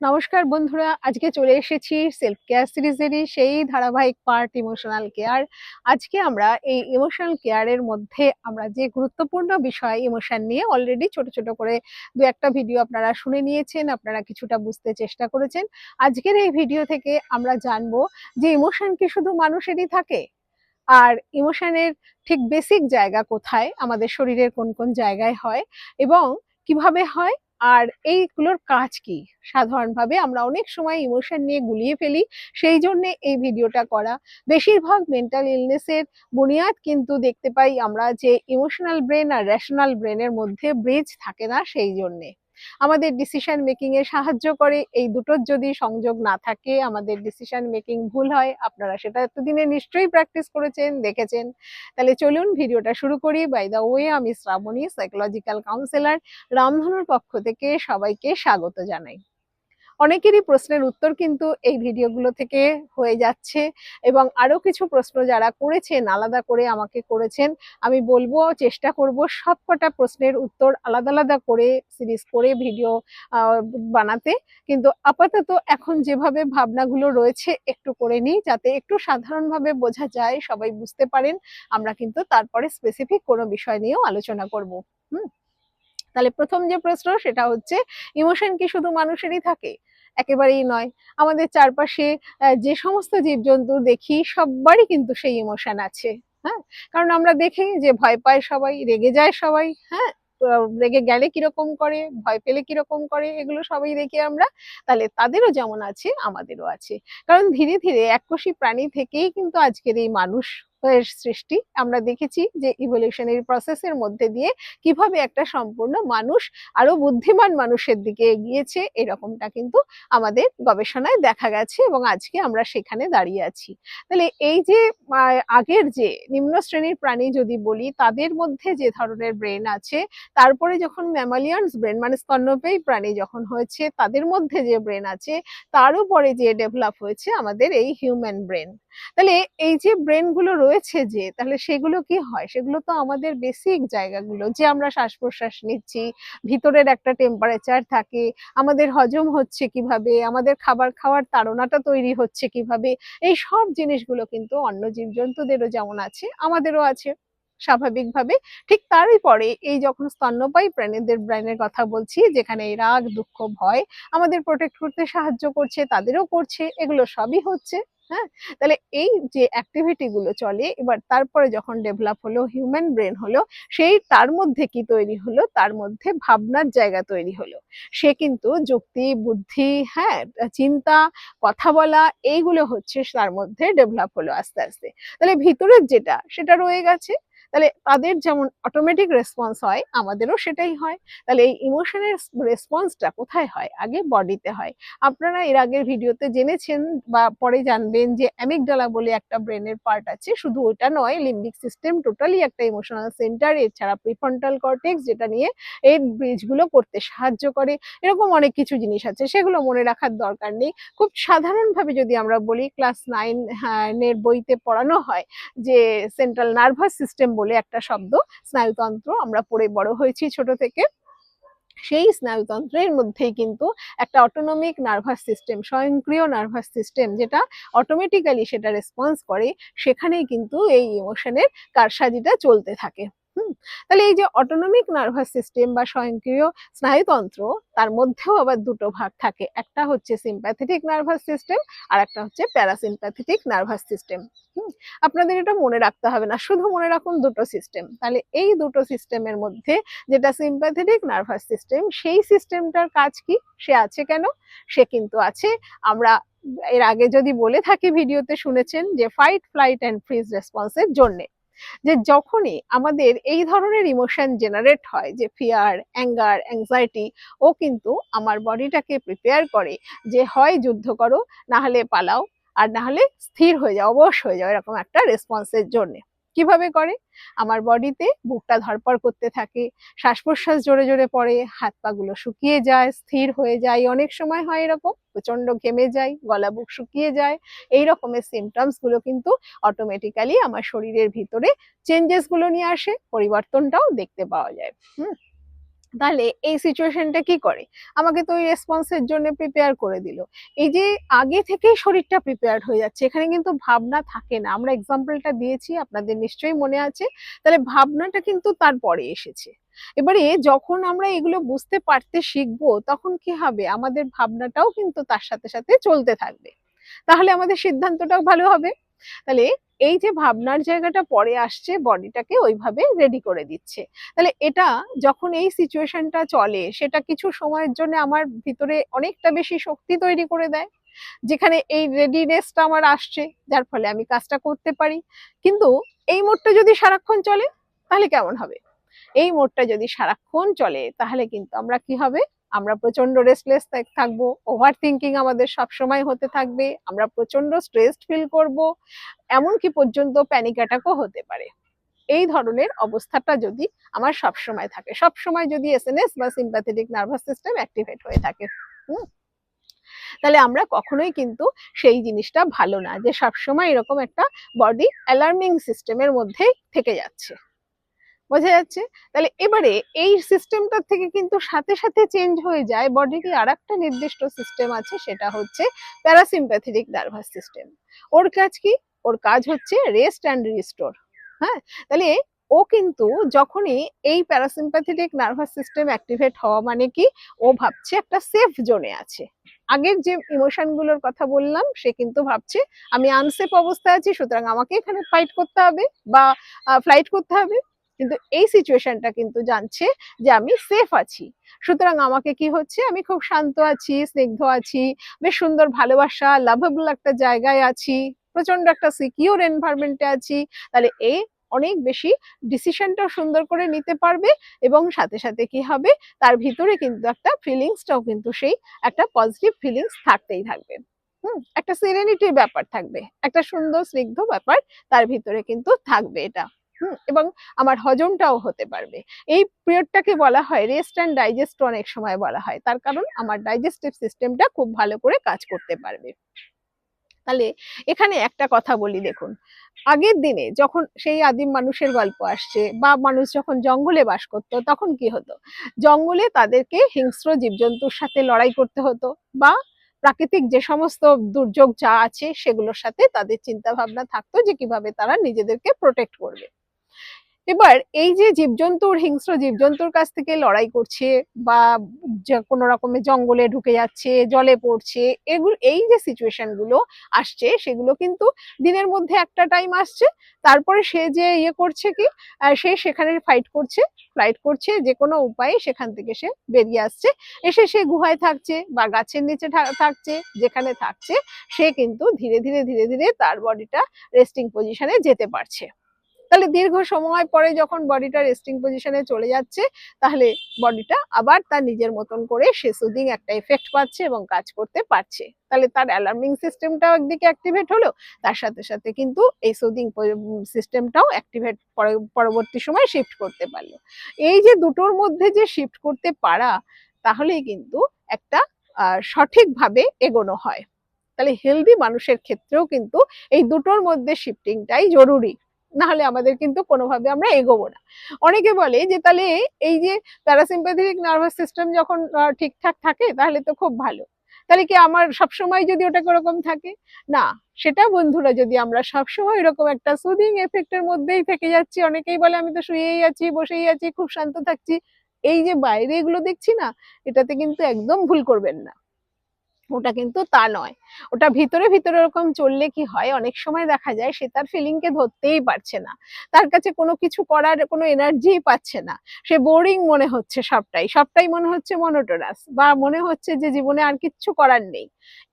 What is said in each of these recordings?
নমস্কার বন্ধুরা, আজকে চলে এসেছি সেলফ কেয়ার সিরিজেরই সেই ধারাবাহিক পার্ট ইমোশনাল কেয়ার আজকে আমরা এই ইমোশনাল কেয়ারের মধ্যে আমরা যে গুরুত্বপূর্ণ বিষয় ইমোশন নিয়ে অলরেডি ছোট ছোট করে দু একটা ভিডিও আপনারা শুনে নিয়েছেন, আপনারা কিছুটা বুঝতে চেষ্টা করেছেন। আজকের এই ভিডিও থেকে আমরা জানব যে ইমোশন কি শুধু মানুষেরই থাকে? আর ইমোশনের ঠিক বেসিক জায়গা কোথায়? আমাদের শরীরের কোন কোন জায়গায় হয়? এবং কীভাবে হয়? আর এইগুলোর কাজ কি? সাধারণভাবে আমরা অনেক সময় ইমোশন নিয়ে গুলিয়ে ফেলি, সেই জন্যে এই ভিডিওটা করা। বেশিরভাগ মেন্টাল ইলনেসের বুনিয়াদ কিন্তু দেখতে পাই আমরা যে ইমোশনাল ব্রেন আর রেশনাল ব্রেনের মধ্যে ব্রিজ থাকে না সেই জন্যে। আমাদের ডিসিশন মেকিং এ সাহায্য করে। এই দুটোর যদি সংযোগ না থাকে, আমাদের ডিসিশন মেকিং ভুল হয়, আপনারা সেটা এতদিনে নিশ্চয়ই প্র্যাকটিস করেছেন, দেখেছেন। তাহলে চলুন ভিডিওটা শুরু করি। বাই দা ওয়ে আমি শ্রাবণী সাইকোলজিক্যাল কাউন্সিলর রামধনুর পক্ষ থেকে সবাইকে স্বাগত জানাই। অনেকেরই প্রশ্নের উত্তর কিন্তু এই ভিডিওগুলো থেকে হয়ে যাচ্ছে এবং আরও কিছু প্রশ্ন যারা করেছেন, আলাদা করে আমাকে করেছেন, আমি বলব চেষ্টা করব সবকটা প্রশ্নের উত্তর আলাদা আলাদা করে সিরিজ করে ভিডিও বানাতে। কিন্তু আপাতত এখন যেভাবে ভাবনাগুলো রয়েছে একটু করে নিই যাতে একটু সাধারণভাবে বোঝা যায়, সবাই বুঝতে পারেন। আমরা কিন্তু তারপরে স্পেসিফিক কোনো বিষয় নিয়েও আলোচনা করব। হুম? তাহলে প্রথম যে প্রশ্ন সেটা হচ্ছে ইমোশন কি শুধু মানুষেরই থাকে? একেবারেই নয়। আমাদের চারপাশে যে সমস্ত জীবজন্তু দেখি সবারই কিন্তু সেই ইমোশন আছে হ্যাঁ? কারণ আমরা দেখি যে ভয় পায় সবাই, রেগে যায় সবাই হ্যাঁ? রেগে গেলে কীরকম করে, ভয় পেলে কীরকম করে, এগুলো সবাই দেখি আমরা। তাহলে তাদেরও যেমন আছে, আমাদেরও আছে। কারণ ধীরে ধীরে এককোষী প্রাণী থেকেই কিন্তু আজকের এই মানুষ সৃষ্টি আমরা দেখেছি যে ইভলিউশনারি প্রসেসের মধ্যে দিয়ে কীভাবে একটা সম্পূর্ণ মানুষ আরও বুদ্ধিমান মানুষের দিকে এগিয়েছে, এরকমটা কিন্তু আমাদের গবেষণায় দেখা গেছে এবং আজকে আমরা সেখানে দাঁড়িয়ে আছি। তাহলে এই যে আগের যে নিম্ন শ্রেণির প্রাণী যদি বলি, তাদের মধ্যে যে ধরনের ব্রেন আছে, তারপরে যখন ম্যামালিয়ানস ব্রেন মানে স্তন্যপেয়ী প্রাণী যখন হয়েছে, তাদের মধ্যে যে ব্রেন আছে তার উপরে যে ডেভেলপ হয়েছে আমাদের এই হিউম্যান ব্রেন তাহলে এই যে ব্রেনগুলো রয়েছে যে, তাহলে সেগুলো কি হয়? সেগুলো তো আমাদের বেসিক জায়গাগুলো, যে আমরা শ্বাস প্রশ্বাস নিচ্ছি, ভিতরের একটা টেম্পারেচার থাকে, আমাদের হজম হচ্ছে কীভাবে, আমাদের খাবার খাওয়ার তাড়নাটা তৈরি হচ্ছে কীভাবে, এই সব জিনিসগুলো কিন্তু অন্য জীবজন্তুদেরও যেমন আছে, আমাদেরও আছে, স্বাভাবিকভাবে। ঠিক তারই পরে এই যখন স্তন্যপায়ী প্রাণীদের ব্রেনের কথা বলছি, যেখানে এই রাগ, দুঃখ, ভয় আমাদের প্রোটেক্ট করতে সাহায্য করছে, তাদেরও করছে, এগুলো সবই হচ্ছে। হ্যাঁ? তাহলে এই যে অ্যাক্টিভিটি গুলো চলে, এবার তারপরে যখন ডেভেলপ হলো হিউম্যান ব্রেন হলো, সেই তার মধ্যে কি তৈরি হলো? তার মধ্যে ভাবনার জায়গা তৈরি হলো। সে কিন্তু যুক্তি, বুদ্ধি হ্যাঁ চিন্তা, কথা বলা, এইগুলো হচ্ছে তার মধ্যে ডেভেলপ হলো আস্তে আস্তে। তাহলে ভিতরের যেটা, সেটা রয়ে গেছে। তাহলে তাদের যেমন অটোমেটিক রেসপন্স হয়, আমাদেরও সেটাই হয়। তাহলে এই ইমোশনের রেসপন্সটা কোথায় হয়? আগে বডিতে হয়। আপনারা এর আগের ভিডিওতে জেনেছেন বা পরে জানবেন যে অ্যামিকডালা বলে একটা ব্রেনের পার্ট আছে, শুধু ওইটা নয় লিম্বিক সিস্টেম টোটালি একটা ইমোশনাল সেন্টার এছাড়া প্রিফ্রন্টাল কর্টেক্স যেটা নিয়ে এই ব্রিজগুলো করতে সাহায্য করে। এরকম অনেক কিছু জিনিস আছে, সেগুলো মনে রাখার দরকার নেই। খুব সাধারণভাবে যদি আমরা বলি ক্লাস নাইন এর বইতে পড়ানো হয় যে সেন্ট্রাল নার্ভাস সিস্টেম বলে একটা শব্দ, স্নায়ুতন্ত্র, আমরা পড়ে বড় হয়েছি ছোট থেকে। সেই স্নায়ুতন্ত্রের মধ্যেই কিন্তু একটা অটোনমিক নার্ভাস সিস্টেম স্বয়ংক্রিয় নার্ভাস সিস্টেম যেটা অটোমেটিক্যালি সেটা রেসপন্স করে, সেখানেই কিন্তু এই ইমোশনের কারসাজিটা চলতে থাকে। হুম, তাহলে এই যে অটোনমিক নার্ভাস সিস্টেম বা স্বয়ংক্রিয় স্নায়ুতন্ত্র, তার মধ্যেও আবার দুটো ভাগ থাকে। একটা হচ্ছে সিম্প্যাথেটিক নার্ভাস সিস্টেম আর একটা হচ্ছে প্যারাসিম্প্যাথেটিক নার্ভাস সিস্টেম আপনাদের এটা মনে রাখতে হবে না, শুধু মনে রাখুন দুটো সিস্টেম তাহলে এই দুটো সিস্টেমের মধ্যে যেটা সিম্প্যাথেটিক নার্ভাস সিস্টেম সেই সিস্টেমটার কাজ কি? সে আছে কেন? সে কিন্তু আছে। আমরা এর আগে যদি বলে থাকি ভিডিওতে শুনেছেন যে ফাইট ফ্লাইট অ্যান্ড ফ্রিজ রেসপন্সের জন্যে। যে যখনই আমাদের এই ধরনের ইমোশন জেনারেট হয়, যে ফিয়ার অ্যাঙ্গার অ্যাংজাইটি ও কিন্তু আমার বডিটাকে প্রিপেয়ার করে যে, হয়, যুদ্ধ করো নাহলে পালাও, আর না হলে স্থির হয়ে যাও, অবশ হয়ে যাও, এরকম একটা রেসপন্সের জন্যে। কীভাবে করে? আমার বডিতে বুকটা ধরপড় করতে থাকে শ্বাস প্রশ্বাস জোরে জোরে পড়ে, হাত পা গুলো শুকিয়ে যায়, স্থির হয়ে যায়, অনেক সময় হয় এরকম প্রচণ্ড ঘেমে যায় গলা বুক শুকিয়ে যায় এই রকমের সিমটমসগুলো কিন্তু অটোমেটিক্যালি আমার শরীরের ভিতরে চেঞ্জেসগুলো নিয়ে আসে, পরিবর্তনটাও দেখতে পাওয়া যায়। হুম? তাহলে এই সিচুয়েশনটা কি করে? আমাকে তো ওই রেসপন্সের জন্য প্রিপেয়ার করে দিল। এই যে আগে থেকেই শরীরটা প্রিপেয়ার হয়ে যাচ্ছে, এখানে কিন্তু ভাবনা থাকে না। আমরা এক্সাম্পলটা দিয়েছি, আপনাদের নিশ্চয়ই মনে আছে। তাহলে ভাবনাটা কিন্তু তারপরে এসেছে। এবারে যখন আমরা এগুলো বুঝতে পারতে শিখব, তখন কি হবে? আমাদের ভাবনাটাও কিন্তু তার সাথে সাথে চলতে থাকবে। তাহলে আমাদের সিদ্ধান্তটাও ভালো হবে। তাহলে এই যে ভাবনার জায়গাটা পরে আসছে বডিটাকে ওইভাবে রেডি করে দিচ্ছে। তাহলে এটা যখন এই সিচুয়েশনটা চলে, সেটা কিছু সময়ের জন্য আমার ভিতরে অনেকটা বেশি শক্তি তৈরি করে দেয়। যেখানে এই রেডিনেসটা আমার আসছে, যার ফলে আমি কাজটা করতে পারি। কিন্তু এই মোডটা যদি সারাক্ষণ চলে, তাহলে কেমন হবে? এই মোডটা যদি সারাক্ষণ চলে, তাহলে কিন্তু আমরা কি হবে? আমরা প্রচণ্ড রেস্টলেস থাকব ওভার থিঙ্কিং আমাদের সবসময় হতে থাকবে, আমরা প্রচণ্ড স্ট্রেসড ফিল করব, এমনকি পর্যন্ত প্যানিক অ্যাটাকও হতে পারে। এই ধরনের অবস্থাটা যদি আমার সবসময় থাকে, সবসময় যদি এসএনএস বা সিম্প্যাথেটিক নার্ভাস সিস্টেম অ্যাক্টিভেট হয়ে থাকে, হুম? তাহলে আমরা কখনোই কিন্তু সেই জিনিসটা ভালো না, যে সবসময় এরকম একটা বডি অ্যালার্মিং সিস্টেমের মধ্যেই থেকে যাচ্ছে। বোঝা যাচ্ছে? তাহলে এবারে এই সিস্টেমটার থেকে কিন্তু সাথে সাথে চেঞ্জ হয়ে যায় বডিরই আর একটা নির্দিষ্ট সিস্টেম আছে, সেটা হচ্ছে প্যারাসিম্প্যাথেটিক নার্ভাস সিস্টেম ওর কাজ কি? ওর কাজ হচ্ছে রেস্ট অ্যান্ড রিস্টোর হ্যাঁ? তাহলে ও কিন্তু যখনই এই প্যারাসিম্প্যাথেটিক নার্ভাস সিস্টেম অ্যাক্টিভেট হওয়া মানে কি? ও ভাবছে একটা সেফ জোনে আছে। আগের যে ইমোশনগুলোর কথা বললাম, সে কিন্তু ভাবছে, আমি আনসেফ অবস্থায় আছি, সুতরাং আমাকে এখানে ফাইট করতে হবে বা ফ্লাইট করতে হবে। কিন্তু এই সিচুয়েশনটা কিন্তু জানছে যে আমি সেফ আছি। সুতরাং আমাকে কি হচ্ছে? আমি খুব শান্ত আছি, স্নিগ্ধ আছি, বেশ সুন্দর ভালোবাসা লাভেবল একটা জায়গায় আছি প্রচণ্ড একটা সিকিউর এনভায়রনমেন্টে আছি। তাহলে এই অনেক বেশি ডিসিশনটাও সুন্দর করে নিতে পারবে এবং সাথে সাথে কি হবে? তার ভিতরে কিন্তু একটা ফিলিংসটাও কিন্তু সেই একটা পজিটিভ ফিলিংস থাকতেই থাকবে। হুম, একটা সিরেনিটির ব্যাপার থাকবে। একটা সুন্দর, স্নিগ্ধ ব্যাপার তার ভিতরে কিন্তু থাকবে এটা। এবং আমার হজমটাও হতে পারবে। এই পিরিয়ডটাকে বলা হয় রেস্ট অ্যান্ড ডাইজেস্ট অনেক সময় বলা হয়। তার কারণ আমার ডাইজেস্টিভ সিস্টেমটা খুব ভালো করে কাজ করতে পারবে। তাহলে এখানে একটা কথা বলি দেখুন। আগের দিনে যখন সেই আদিম মানুষের গল্প আসছে বা মানুষ যখন জঙ্গলে বাস করত, তখন কি হতো? জঙ্গলে তাদেরকে হিংস্র জীবজন্তুর সাথে লড়াই করতে হতো বা প্রাকৃতিক যে সমস্ত দুর্যোগ যা আছে সেগুলোর সাথে তাদের চিন্তা ভাবনা থাকতো যে কীভাবে তারা নিজেদেরকে প্রোটেক্ট করবে। এবার এই যে জীবজন্তুর হিংস্র জীবজন্তুর কাছ থেকে লড়াই করছে বা কোনো রকমের জঙ্গলে ঢুকে যাচ্ছে, জলে পড়ছে, এগুলো, এই যে সিচুয়েশনগুলো আসছে, সেগুলো কিন্তু দিনের মধ্যে একটা টাইম আসছে। তারপরে সে যে ইয়ে করছে কি সে সেখানে ফাইট করছে ফ্লাইট করছে, যে কোনো উপায়ে সেখান থেকে সে বেরিয়ে আসছে। এসে সে গুহায় থাকছে বা গাছের নিচে থাকছে, যেখানে থাকছে, সে কিন্তু ধীরে ধীরে ধীরে ধীরে তার বডিটা রেস্টিং পজিশনে যেতে পারছে। তাহলে দীর্ঘ সময় পরে যখন বডিটা রেস্টিং পজিশনে চলে যাচ্ছে, তাহলে বডিটা আবার তার নিজের মতন করে সে সুদিং একটা এফেক্ট পাচ্ছে এবং কাজ করতে পারছে। তাহলে তার অ্যালার্মিং সিস্টেমটাও একদিকে অ্যাক্টিভেট হলো, তার সাথে সাথে কিন্তু এই সুদিং সিস্টেমটাও অ্যাক্টিভেট পরবর্তী সময় শিফট করতে পারল। এই যে দুটোর মধ্যে যে শিফট করতে পারা, তাহলেই কিন্তু একটা সঠিকভাবে এগোনো হয়। তাহলে হেলদি মানুষের ক্ষেত্রেও কিন্তু এই দুটোর মধ্যে শিফটিংটাই জরুরি। না হলে আমাদের কিন্তু কোনোভাবে আমরা এগোবো না। অনেকে বলে যে, তাহলে এই যে প্যারাসিম্প্যাথেটিক নার্ভাস সিস্টেম যখন ঠিকঠাক থাকে, তাহলে তো খুব ভালো। তাহলে কি আমার সবসময় যদি ওটা ওরকম থাকে? না, সেটা বন্ধুরা, যদি আমরা সবসময় এরকম একটা সুদিং এফেক্টের মধ্যেই থেকে যাচ্ছি, অনেকেই বলে, আমি তো শুয়েই আছি, বসেই আছি, খুব শান্ত থাকছি। এই যে বাইরে এগুলো দেখছি না, এটাতে কিন্তু একদম ভুল করবেন না। ওটা কিন্তু তা নয়। ওটা ভিতরে ভিতরে ওরকম চললে কি হয়? অনেক সময় দেখা যায় সে তার ফিলিংকে ধরতেই পারছে না। তার কাছে কোনো কিছু করার কোনো এনার্জি পাচ্ছে না। সে বোরিং মনে হচ্ছে সবটাই। সবটাই মনে হচ্ছে মনোটোরাস বা মনে হচ্ছে যে জীবনে আর কিচ্ছু করার নেই।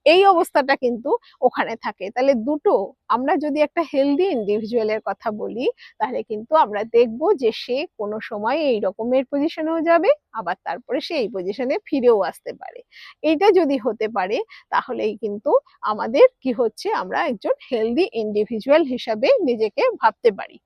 এই অবস্থাটা কিন্তু ওখানে থাকে। তাহলে দুটো, আমরা যদি একটা হেলদি ইন্ডিভিজুয়ালের কথা বলি, তাহলে কিন্তু আমরা দেখব যে সে কোনো সময় এই রকমের পজিশনেও যাবে আবার তারপরে সে এই পজিশনে ফিরেও আসতে পারে। এটা যদি হতে পারে, তাহলেই কিন্তু আমাদের কি হচ্ছে, আমরা একজন হেলদি ইন্ডিভিজুয়াল হিসাবে নিজেকে ভাবতে পারি।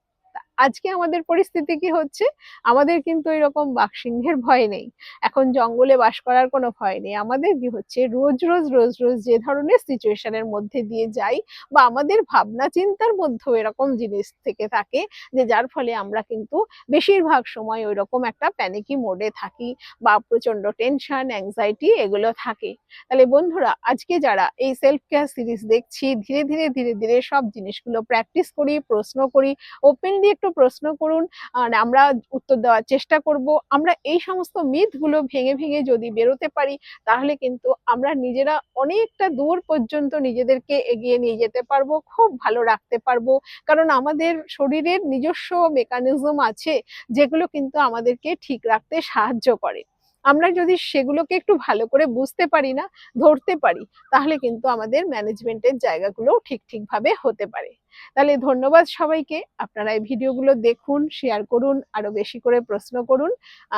আজকে আমাদের পরিস্থিতি কি হচ্ছে? আমাদের কিন্তু এরকম বাঘসিংহের ভয় নেই। এখন জঙ্গলে বাস করার কোনো ভয় নেই। আমাদের কি হচ্ছে? রোজ রোজ রোজ রোজ যে ধরনের সিচুয়েশনের মধ্যে দিয়ে যাই বা আমাদের ভাবনা চিন্তার মধ্যেও এরকম জিনিস থেকে থাকে যে যার ফলে আমরা কিন্তু বেশিরভাগ সময় ওই রকম একটা প্যানিকি মোডে থাকি বা প্রচণ্ড টেনশন অ্যাংজাইটি এগুলো থাকে। তাহলে বন্ধুরা, আজকে যারা এই সেলফ কেয়ার সিরিজ দেখছি, ধীরে ধীরে ধীরে ধীরে সব জিনিসগুলো প্র্যাকটিস করি, প্রশ্ন করি ওপেনলি একটু প্রশ্ন করুন, আর আমরা উত্তর দেওয়ার চেষ্টা করব। আমরা এই সমস্ত মিথগুলো ভেঙে ভেঙে যদি বেরোতে পারি, তাহলে কিন্তু আমরা নিজেরা অনেকটা দূর পর্যন্ত নিজেদেরকে এগিয়ে নিয়ে যেতে পারব, খুব ভালো রাখতে পারব। কারণ আমাদের শরীরের নিজস্ব মেকানিজম আছে, যেগুলো কিন্তু আমাদেরকে ঠিক রাখতে সাহায্য করে। আমরা যদি সেগুলোকে একটু ভালো করে বুঝতে পারি না, ধরতে পারি, তাহলে কিন্তু আমাদের ম্যানেজমেন্টের জায়গাগুলো ঠিক ঠিকভাবে হতে পারে। তাহলে ধন্যবাদ সবাইকে, আপনারা এই ভিডিওগুলো দেখুন শেয়ার করুন, আরও বেশি করে প্রশ্ন করুন,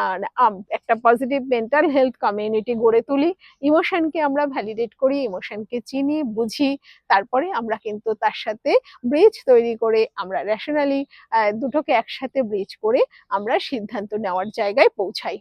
আর একটা পজিটিভ মেন্টাল হেলথ কমিউনিটি গড়ে তুলি। ইমোশনকে আমরা ভ্যালিডেট করি ইমোশনকে চিনি, বুঝি, তারপরে আমরা কিন্তু তার সাথে ব্রিজ তৈরি করে আমরা রেশনালি দুটোকে একসাথে ব্রিজ করে আমরা সিদ্ধান্ত নেওয়ার জায়গায় পৌঁছাই।